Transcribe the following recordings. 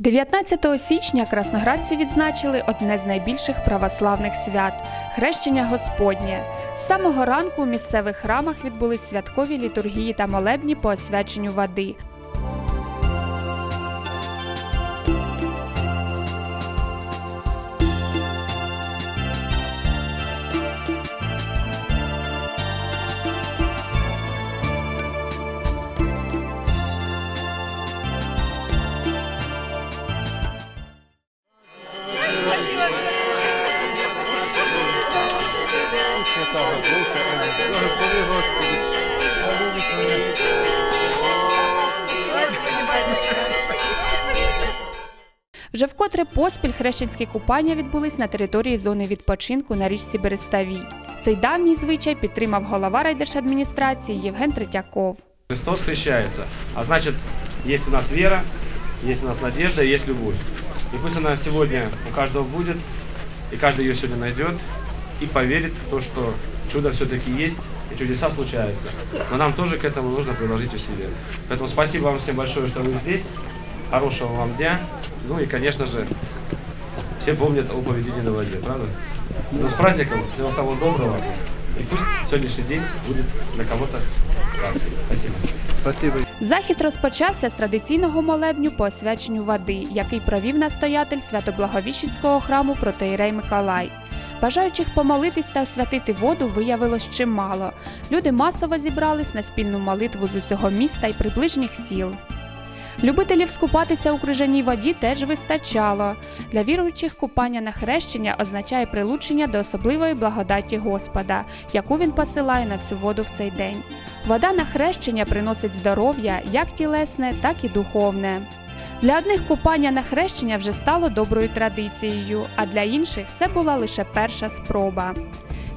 19 січня красноградці відзначили одне з найбільших православних свят хрещення Господнє. З самого ранку у місцевих храмах відбулись святкові літургії та молебні по освяченню води. Святого Духа, Амінь. Благослови Господи. Аллилуйя Твоя. Вже вкотре поспіль хрещенські купання відбулись на території зони відпочинку на річці Береставій. Цей давній звичай підтримав голова райдержадміністрації Євген Третьяков. Христос хрещается. А значит, есть у нас вера, есть у нас надежда, и есть любовь. И пусть она сегодня у каждого будет, и каждый ее сегодня найдет и поверит в то, что чудо все-таки есть, и чудеса случаются. Но нам тоже к этому нужно приложить усилия. Поэтому спасибо вам всем большое, что вы здесь. Хорошего вам дня. Ну и, конечно же, все помнят о поведении на воде, правда? Ну, с праздником, всего самого доброго. И пусть сегодняшний день будет для кого-то сказкой. Спасибо. Спасибо. Захід розпочався з традиційного молебню по освяченню води, який провів настоятель Свято-Благовіщенського храму протоїрей Миколай. Бажаючих помолитись та освятити воду виявилось чимало. Люди масово зібрались на спільну молитву з усього міста і приближніх сіл. Любителів скупатися у крижаній воді теж вистачало. Для віруючих купання на хрещення означає прилучення до особливої благодаті Господа, яку він посилає на всю воду в цей день. Вода на хрещення приносить здоров'я як тілесне, так і духовне. Для одних купання на хрещення вже стало доброю традицією, а для інших це була лише перша спроба.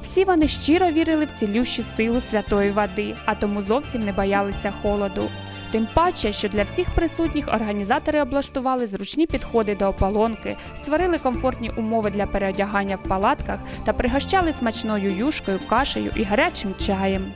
Всі вони щиро вірили в цілющу силу святої води, а тому зовсім не боялися холоду. Тим паче, що для всіх присутніх організатори облаштували зручні підходи до ополонки, створили комфортні умови для переодягання в палатках та пригощали смачною юшкою, кашею і гарячим чаєм.